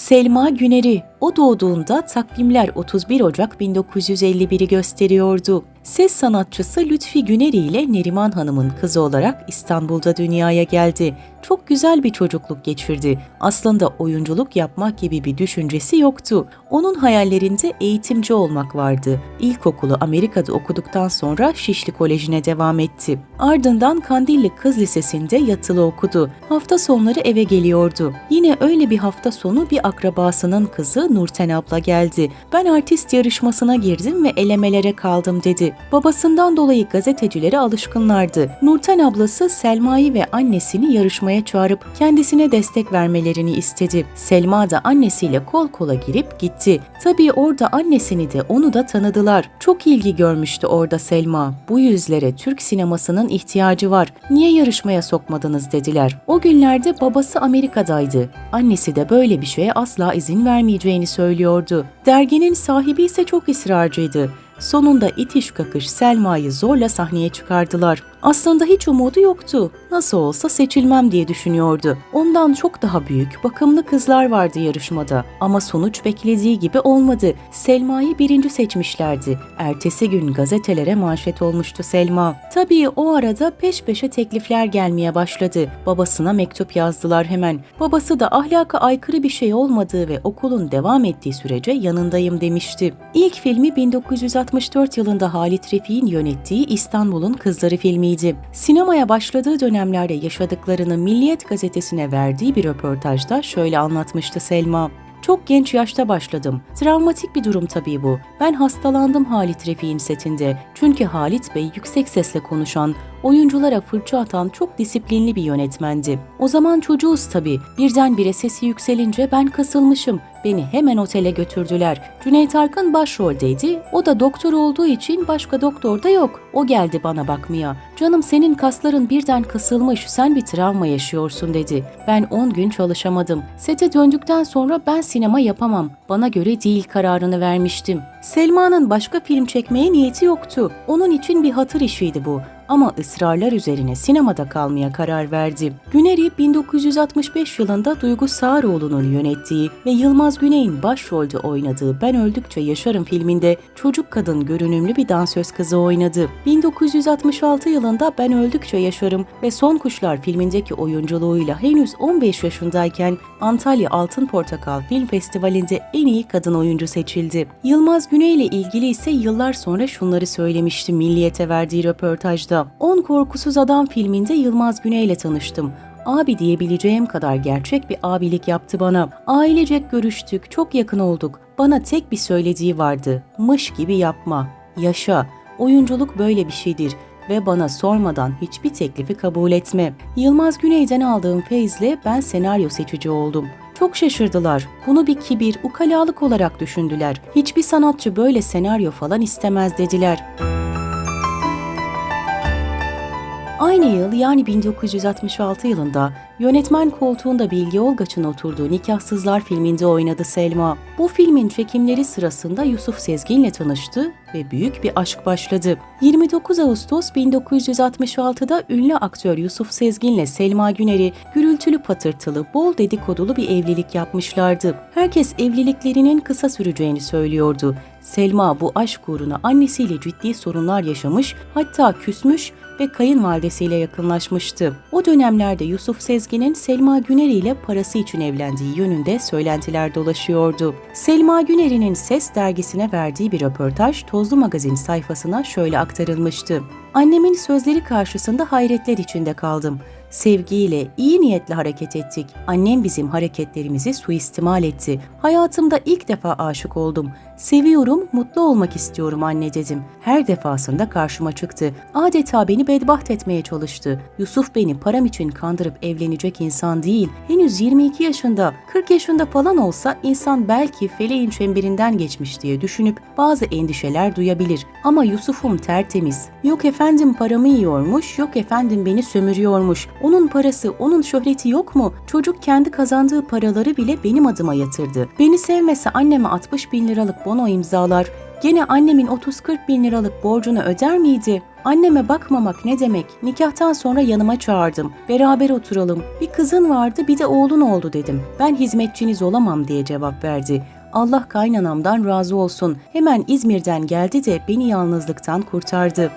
Selma Güneri. O doğduğunda takvimler 31 Ocak 1951'i gösteriyordu. Ses sanatçısı Lütfi Güneri ile Neriman Hanım'ın kızı olarak İstanbul'da dünyaya geldi. Çok güzel bir çocukluk geçirdi. Aslında oyunculuk yapmak gibi bir düşüncesi yoktu. Onun hayallerinde eğitimci olmak vardı. İlkokulu Amerika'da okuduktan sonra Şişli Koleji'ne devam etti. Ardından Kandilli Kız Lisesi'nde yatılı okudu. Hafta sonları eve geliyordu. Yine öyle bir hafta sonu bir akrabasının kızı Nurten abla geldi. Ben artist yarışmasına girdim ve elemelere kaldım dedi. Babasından dolayı gazetecilere alışkınlardı. Nurten ablası Selma'yı ve annesini yarışmaya çağırıp kendisine destek vermelerini istedi. Selma da annesiyle kol kola girip gitti. Tabii orada annesini de onu da tanıdılar. Çok ilgi görmüştü orada Selma. Bu yüzlere Türk sinemasının ihtiyacı var. Niye yarışmaya sokmadınız dediler. O günlerde babası Amerika'daydı. Annesi de böyle bir şeye asla izin vermeyeceğini söylüyordu. Derginin sahibi ise çok ısrarcıydı. Sonunda itiş kakış Selma'yı zorla sahneye çıkardılar. Aslında hiç umudu yoktu. Nasıl olsa seçilmem diye düşünüyordu. Ondan çok daha büyük, bakımlı kızlar vardı yarışmada. Ama sonuç beklediği gibi olmadı. Selma'yı birinci seçmişlerdi. Ertesi gün gazetelere manşet olmuştu Selma. Tabii o arada peş peşe teklifler gelmeye başladı. Babasına mektup yazdılar hemen. Babası da ahlaka aykırı bir şey olmadığı ve okulun devam ettiği sürece yanındayım demişti. İlk filmi 1964 yılında Halit Refik'in yönettiği İstanbul'un Kızları filmiydi. Sinemaya başladığı dönemlerde yaşadıklarını Milliyet gazetesine verdiği bir röportajda şöyle anlatmıştı Selma. Çok genç yaşta başladım. Travmatik bir durum tabii bu. Ben hastalandım Halit Refik'in setinde. Çünkü Halit Bey yüksek sesle konuşan, oyunculara fırça atan çok disiplinli bir yönetmendi. O zaman çocuğuz tabii. Birdenbire sesi yükselince ben kasılmışım. Beni hemen otele götürdüler. Cüneyt Arkın başroldeydi. O da doktor olduğu için başka doktor da yok. O geldi bana bakmaya. Canım senin kasların birden kasılmış, sen bir travma yaşıyorsun dedi. Ben 10 gün çalışamadım. Sete döndükten sonra ben sinema yapamam. Bana göre değil kararını vermiştim. Selma'nın başka film çekmeye niyeti yoktu. Onun için bir hatır işiydi bu ama ısrarlar üzerine sinemada kalmaya karar verdi. Güneri 1965 yılında Duygu Sağaroğlu'nun yönettiği ve Yılmaz Güney'in başrolde oynadığı Ben Öldükçe Yaşarım filminde çocuk kadın görünümlü bir dansöz kızı oynadı. 1966 yılında Ben Öldükçe Yaşarım ve Son Kuşlar filmindeki oyunculuğuyla henüz 15 yaşındayken Antalya Altın Portakal Film Festivali'nde en iyi kadın oyuncu seçildi. Yılmaz Güney ile ilgili ise yıllar sonra şunları söylemişti Milliyet'e verdiği röportajda. 10 Korkusuz Adam filminde Yılmaz Güney ile tanıştım. Abi diyebileceğim kadar gerçek bir abilik yaptı bana. Ailecek görüştük, çok yakın olduk. Bana tek bir söylediği vardı. Mış gibi yapma. Yaşa. Oyunculuk böyle bir şeydir ve bana sormadan hiçbir teklifi kabul etme. Yılmaz Güney'den aldığım feyizle ben senaryo seçici oldum. Çok şaşırdılar. Bunu bir kibir, ukalalık olarak düşündüler. Hiçbir sanatçı böyle senaryo falan istemez dediler. Aynı yıl yani 1966 yılında yönetmen koltuğunda Bilge Olgaç'ın oturduğu Nikahsızlar filminde oynadı Selma. Bu filmin çekimleri sırasında Yusuf Sezgin'le tanıştı ve büyük bir aşk başladı. 29 Ağustos 1966'da ünlü aktör Yusuf Sezgin'le Selma Güner'i gürültülü patırtılı, bol dedikodulu bir evlilik yapmışlardı. Herkes evliliklerinin kısa süreceğini söylüyordu. Selma bu aşk uğruna annesiyle ciddi sorunlar yaşamış, hatta küsmüş ve kayınvalidesiyle yakınlaşmıştı. O dönemlerde Yusuf Sezgin'in Selma Güneri ile parası için evlendiği yönünde söylentiler dolaşıyordu. Selma Güneri'nin Ses dergisine verdiği bir röportaj Tozlu Magazin sayfasına şöyle aktarılmıştı. Annemin sözleri karşısında hayretler içinde kaldım. Sevgiyle, iyi niyetle hareket ettik. Annem bizim hareketlerimizi suistimal etti. Hayatımda ilk defa aşık oldum. Seviyorum, mutlu olmak istiyorum anne dedim. Her defasında karşıma çıktı. Adeta beni bedbaht etmeye çalıştı. Yusuf beni param için kandırıp evlenecek insan değil. Henüz 22 yaşında, 40 yaşında falan olsa insan belki feleğin çemberinden geçmiş diye düşünüp bazı endişeler duyabilir. Ama Yusuf'um tertemiz. Yok efendim paramı yiyormuş, yok efendim beni sömürüyormuş. Onun parası, onun şöhreti yok mu? Çocuk kendi kazandığı paraları bile benim adıma yatırdı. Beni sevmese anneme 60 bin liralık bono imzalar. Gene annemin 30-40 bin liralık borcunu öder miydi? Anneme bakmamak ne demek? Nikahtan sonra yanıma çağırdım. Beraber oturalım. Bir kızın vardı bir de oğlun oldu dedim. Ben hizmetçiniz olamam diye cevap verdi. Allah kaynanamdan razı olsun. Hemen İzmir'den geldi de beni yalnızlıktan kurtardı.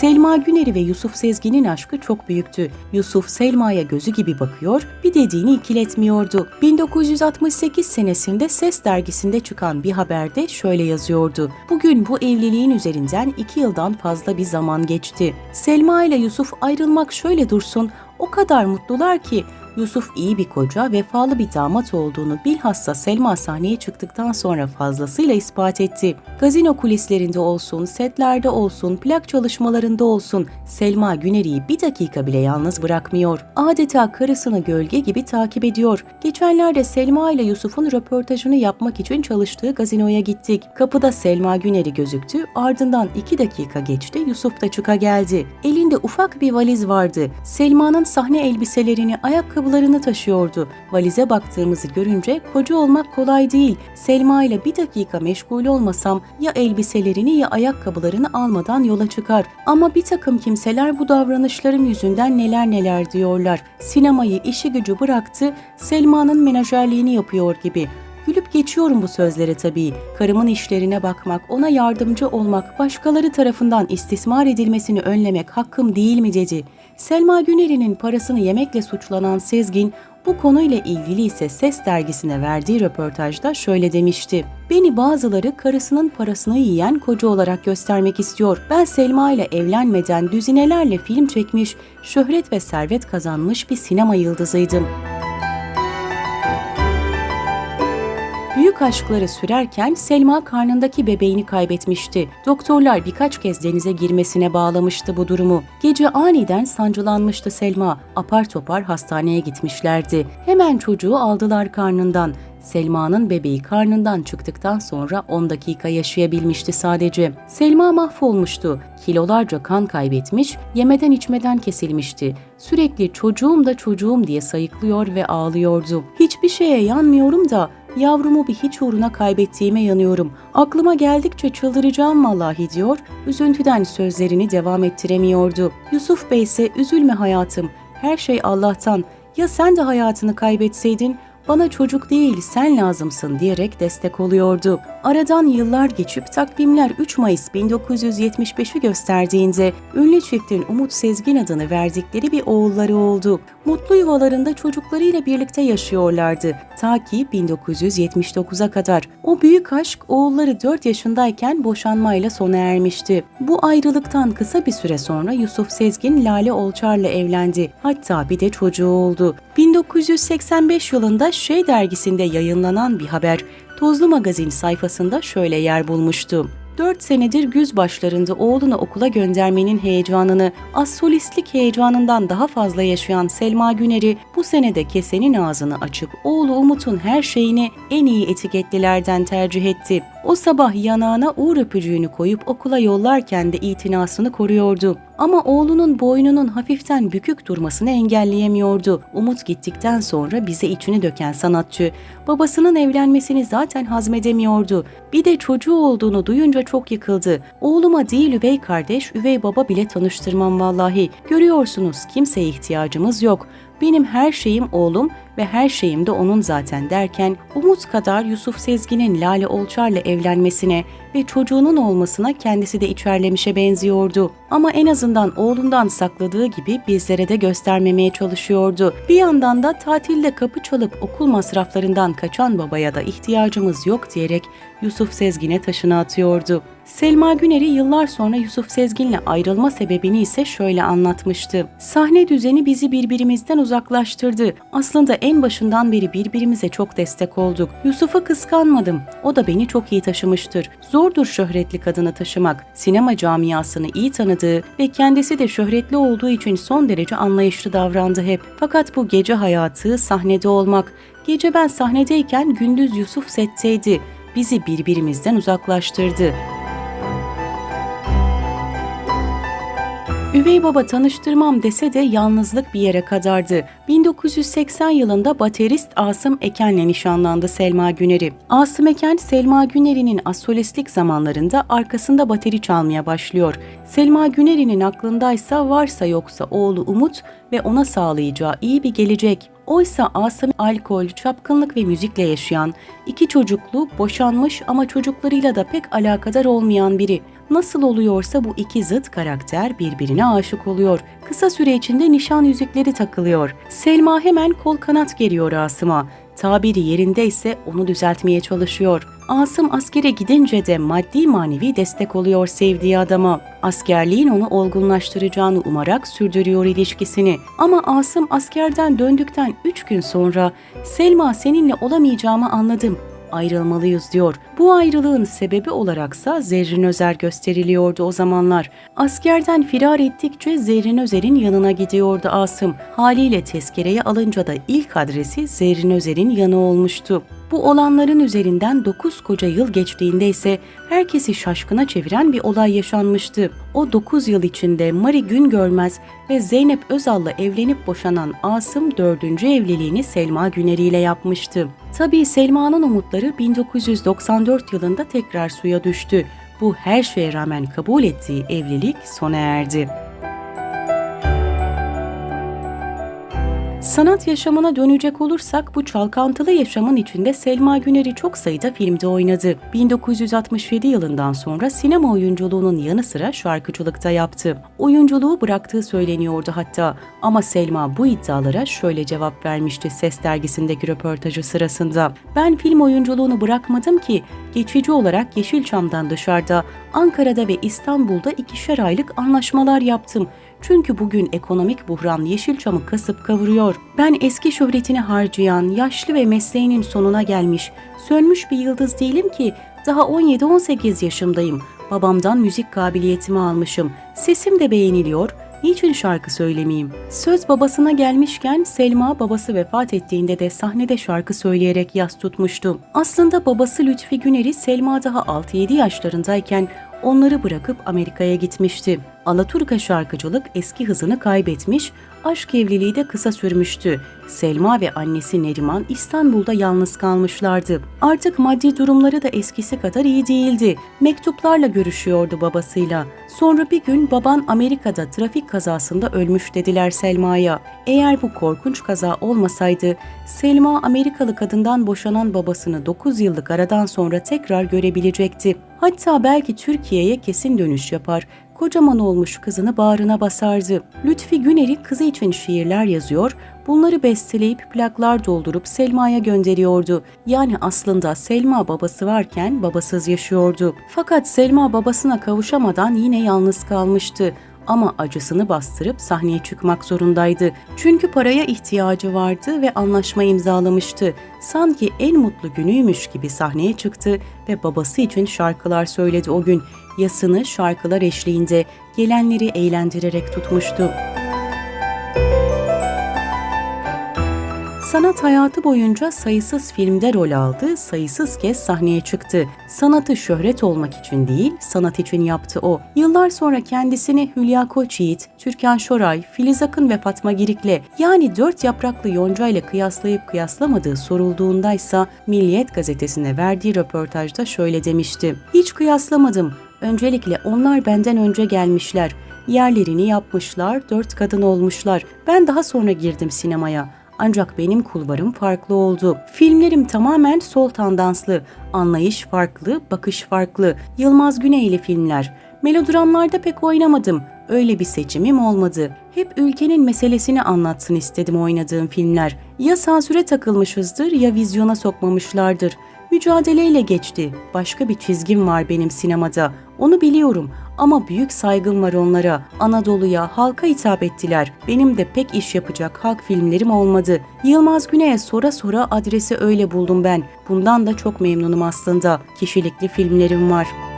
Selma Güner'i ve Yusuf Sezgin'in aşkı çok büyüktü. Yusuf Selma'ya gözü gibi bakıyor, bir dediğini ikiletmiyordu. 1968 senesinde Ses dergisinde çıkan bir haberde şöyle yazıyordu. Bugün bu evliliğin üzerinden iki yıldan fazla bir zaman geçti. Selma ile Yusuf ayrılmak şöyle dursun, o kadar mutlular ki Yusuf iyi bir koca, vefalı bir damat olduğunu bilhassa Selma sahneye çıktıktan sonra fazlasıyla ispat etti. Gazino kulislerinde olsun, setlerde olsun, plak çalışmalarında olsun Selma Güner'i bir dakika bile yalnız bırakmıyor. Adeta karısını gölge gibi takip ediyor. Geçenlerde Selma ile Yusuf'un röportajını yapmak için çalıştığı gazinoya gittik. Kapıda Selma Güner'i gözüktü, ardından iki dakika geçti Yusuf da çıka geldi. Elinde ufak bir valiz vardı. Selma'nın sahne elbiselerini, ayakkabı ayakkabılarını taşıyordu. Valize baktığımızı görünce koca olmak kolay değil. Selma ile bir dakika meşgul olmasam ya elbiselerini ya ayakkabılarını almadan yola çıkar. Ama bir takım kimseler bu davranışlarım yüzünden neler neler diyorlar. Sinemayı işi gücü bıraktı, Selma'nın menajerliğini yapıyor gibi. Gülüp geçiyorum bu sözlere tabii. Karımın işlerine bakmak, ona yardımcı olmak, başkaları tarafından istismar edilmesini önlemek hakkım değil mi dedi. Selma Güner'in parasını yemekle suçlanan Sezgin, bu konuyla ilgili ise Ses dergisine verdiği röportajda şöyle demişti. Beni bazıları karısının parasını yiyen koca olarak göstermek istiyor. Ben Selma ile evlenmeden düzinelerle film çekmiş, şöhret ve servet kazanmış bir sinema yıldızıydım. Büyük aşkları sürerken Selma karnındaki bebeğini kaybetmişti. Doktorlar birkaç kez denize girmesine bağlamıştı bu durumu. Gece aniden sancılanmıştı Selma. Apar topar hastaneye gitmişlerdi. Hemen çocuğu aldılar karnından. Selma'nın bebeği karnından çıktıktan sonra 10 dakika yaşayabilmişti sadece. Selma mahvolmuştu. Kilolarca kan kaybetmiş, yemeden içmeden kesilmişti. Sürekli çocuğum da çocuğum diye sayıklıyor ve ağlıyordu. Hiçbir şeye yanmıyorum da Yavrumu bir hiç uğruna kaybettiğime yanıyorum. Aklıma geldikçe çıldıracağım vallahi diyor, üzüntüden sözlerini devam ettiremiyordu. Yusuf Bey ise üzülme hayatım, her şey Allah'tan. Ya sen de hayatını kaybetseydin bana çocuk değil sen lazımsın diyerek destek oluyordu. Aradan yıllar geçip takvimler 3 Mayıs 1975'i gösterdiğinde ünlü çiftin Umut Sezgin adını verdikleri bir oğulları oldu. Mutlu yuvalarında çocuklarıyla birlikte yaşıyorlardı ta ki 1979'a kadar. O büyük aşk oğulları 4 yaşındayken boşanmayla sona ermişti. Bu ayrılıktan kısa bir süre sonra Yusuf Sezgin Lale Olçar'la evlendi. Hatta bir de çocuğu oldu. 1985 yılında Şey dergisinde yayınlanan bir haber Tozlu Magazin sayfasında şöyle yer bulmuştu. 4 senedir güz başlarında oğlunu okula göndermenin heyecanını, assolistlik heyecanından daha fazla yaşayan Selma Güner'i bu senede kesenin ağzını açıp oğlu Umut'un her şeyini en iyi etiketlilerden tercih etti. O sabah yanağına uğur öpücüğünü koyup okula yollarken de itinasını koruyordu. Ama oğlunun boynunun hafiften bükük durmasını engelleyemiyordu. Umut gittikten sonra bize içini döken sanatçı, babasının evlenmesini zaten hazmedemiyordu. Bir de çocuğu olduğunu duyunca çok yıkıldı. Oğluma değil üvey kardeş, üvey baba bile tanıştırmam vallahi. Görüyorsunuz kimseye ihtiyacımız yok. Benim her şeyim oğlum ve her şeyim de onun zaten derken Umut kadar Yusuf Sezgin'in Lale Olçar'la evlenmesine ve çocuğunun olmasına kendisi de içerlemişe benziyordu. Ama en azından oğlundan sakladığı gibi bizlere de göstermemeye çalışıyordu. Bir yandan da tatilde kapı çalıp okul masraflarından kaçan babaya da ihtiyacımız yok diyerek Yusuf Sezgin'e taşını atıyordu. Selma Güner'i yıllar sonra Yusuf Sezgin'le ayrılma sebebini ise şöyle anlatmıştı. Sahne düzeni bizi birbirimizden uzaklaştırdı. Aslında en başından beri birbirimize çok destek olduk. Yusuf'u kıskanmadım. O da beni çok iyi taşımıştır. Zordur şöhretli kadını taşımak. Sinema camiasını iyi tanıdığı ve kendisi de şöhretli olduğu için son derece anlayışlı davrandı hep. Fakat bu gece hayatı sahnede olmak. Gece ben sahnedeyken gündüz Yusuf setteydi. Bizi birbirimizden uzaklaştırdı. Üvey baba tanıştırmam dese de yalnızlık bir yere kadardı. 1980 yılında baterist Asım Eken'le nişanlandı Selma Güner'i. Asım Eken, Selma Güner'in asolistlik zamanlarında arkasında bateri çalmaya başlıyor. Selma Güner'in aklındaysa varsa yoksa oğlu Umut ve ona sağlayacağı iyi bir gelecek. Oysa Asım alkol, çapkınlık ve müzikle yaşayan, iki çocuklu, boşanmış ama çocuklarıyla da pek alakadar olmayan biri. Nasıl oluyorsa bu iki zıt karakter birbirine aşık oluyor. Kısa süre içinde nişan yüzükleri takılıyor. Selma hemen kol kanat geriyor Asım'a. Tabiri yerindeyse onu düzeltmeye çalışıyor. Asım askere gidince de maddi manevi destek oluyor sevdiği adama. Askerliğin onu olgunlaştıracağını umarak sürdürüyor ilişkisini. Ama Asım askerden döndükten 3 gün sonra Selma seninle olamayacağımı anladım ayrılmalıyız diyor. Bu ayrılığın sebebi olaraksa Zerrin Özer gösteriliyordu o zamanlar. Askerden firar ettikçe Zerrin Özer'in yanına gidiyordu Asım. Haliyle tezkereye alınca da ilk adresi Zerrin Özer'in yanı olmuştu. Bu olanların üzerinden 9 koca yıl geçtiğinde ise herkesi şaşkına çeviren bir olay yaşanmıştı. O 9 yıl içinde Mari gün görmez ve Zeynep Özal'la evlenip boşanan Asım 4. evliliğini Selma Güneri ile yapmıştı. Tabii Selma'nın umutları 1994 yılında tekrar suya düştü. Bu her şeye rağmen kabul ettiği evlilik sona erdi. Sanat yaşamına dönecek olursak bu çalkantılı yaşamın içinde Selma Güner'i çok sayıda filmde oynadı. 1967 yılından sonra sinema oyunculuğunun yanı sıra şarkıcılıkta yaptı. Oyunculuğu bıraktığı söyleniyordu hatta ama Selma bu iddialara şöyle cevap vermişti Ses dergisindeki röportajı sırasında. Ben film oyunculuğunu bırakmadım ki geçici olarak Yeşilçam'dan dışarıda Ankara'da ve İstanbul'da ikişer aylık anlaşmalar yaptım. Çünkü bugün ekonomik buhran Yeşilçam'ı kasıp kavuruyor. Ben eski şöhretini harcayan, yaşlı ve mesleğinin sonuna gelmiş, sönmüş bir yıldız değilim ki daha 17-18 yaşımdayım. Babamdan müzik kabiliyetimi almışım. Sesim de beğeniliyor. Niçin şarkı söylemeyeyim? Söz babasına gelmişken Selma babası vefat ettiğinde de sahnede şarkı söyleyerek yas tutmuştu. Aslında babası Lütfi Güner'i Selma daha 6-7 yaşlarındayken onları bırakıp Amerika'ya gitmişti. Alaturka şarkıcılık eski hızını kaybetmiş, aşk evliliği de kısa sürmüştü. Selma ve annesi Neriman İstanbul'da yalnız kalmışlardı. Artık maddi durumları da eskisi kadar iyi değildi. Mektuplarla görüşüyordu babasıyla. Sonra bir gün baban Amerika'da trafik kazasında ölmüş dediler Selma'ya. Eğer bu korkunç kaza olmasaydı Selma Amerikalı kadından boşanan babasını 9 yıllık aradan sonra tekrar görebilecekti. Hatta belki Türkiye'ye kesin dönüş yapar, kocaman olmuş kızını bağrına basardı. Lütfi Güner'i kızı için şiirler yazıyor, bunları besteleyip plaklar doldurup Selma'ya gönderiyordu. Yani aslında Selma babası varken babasız yaşıyordu. Fakat Selma babasına kavuşamadan yine yalnız kalmıştı ama acısını bastırıp sahneye çıkmak zorundaydı. Çünkü paraya ihtiyacı vardı ve anlaşma imzalamıştı. Sanki en mutlu günüymüş gibi sahneye çıktı ve babası için şarkılar söyledi o gün. Yasını şarkılar eşliğinde gelenleri eğlendirerek tutmuştu. Sanat hayatı boyunca sayısız filmde rol aldı, sayısız kez sahneye çıktı. Sanatı şöhret olmak için değil, sanat için yaptı o. Yıllar sonra kendisini Hülya Koçyiğit, Türkan Şoray, Filiz Akın ve Fatma Girik'le yani dört yapraklı yonca ile kıyaslayıp kıyaslamadığı sorulduğundaysa Milliyet gazetesine verdiği röportajda şöyle demişti. Hiç kıyaslamadım. Öncelikle onlar benden önce gelmişler. Yerlerini yapmışlar, dört kadın olmuşlar. Ben daha sonra girdim sinemaya. Ancak benim kulvarım farklı oldu. Filmlerim tamamen sol tandanslı. Anlayış farklı, bakış farklı. Yılmaz Güneyli filmler. Melodramlarda pek oynamadım. Öyle bir seçimim olmadı. Hep ülkenin meselesini anlatsın istedim oynadığım filmler. Ya sansüre takılmışızdır ya vizyona sokmamışlardır. Mücadeleyle geçti. Başka bir çizgim var benim sinemada. Onu biliyorum ama büyük saygım var onlara. Anadolu'ya, halka hitap ettiler. Benim de pek iş yapacak halk filmlerim olmadı. Yılmaz Güney'e sora sora adresi öyle buldum ben. Bundan da çok memnunum aslında. Kişilikli filmlerim var.''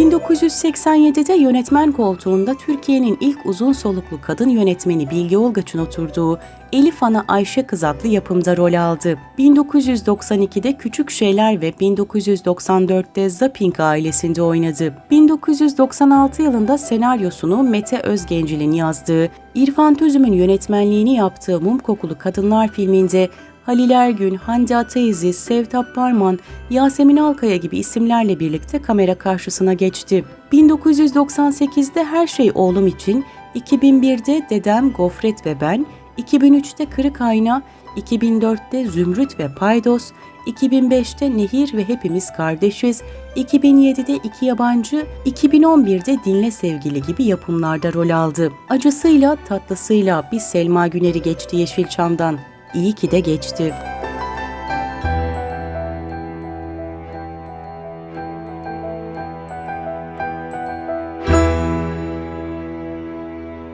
1987'de yönetmen koltuğunda Türkiye'nin ilk uzun soluklu kadın yönetmeni Bilge Olgaç'ın oturduğu Elif Ana Ayşe Kız adlı yapımda rol aldı. 1992'de Küçük Şeyler ve 1994'te Zapping ailesinde oynadı. 1996 yılında senaryosunu Mete Özgencil'in yazdığı, İrfan Tüzüm'ün yönetmenliğini yaptığı Mum Kokulu Kadınlar filminde Halil Ergün, Hande Ataizi, Sevtap Parman, Yasemin Alkaya gibi isimlerle birlikte kamera karşısına geçti. 1998'de Her Şey Oğlum için, 2001'de Dedem, Gofret ve Ben, 2003'te Kırık Ayna, 2004'te Zümrüt ve Paydos, 2005'te Nehir ve Hepimiz Kardeşiz, 2007'de İki Yabancı, 2011'de Dinle Sevgili gibi yapımlarda rol aldı. Acısıyla tatlısıyla bir Selma Güner'i geçti Yeşilçam'dan. İyi ki de geçti.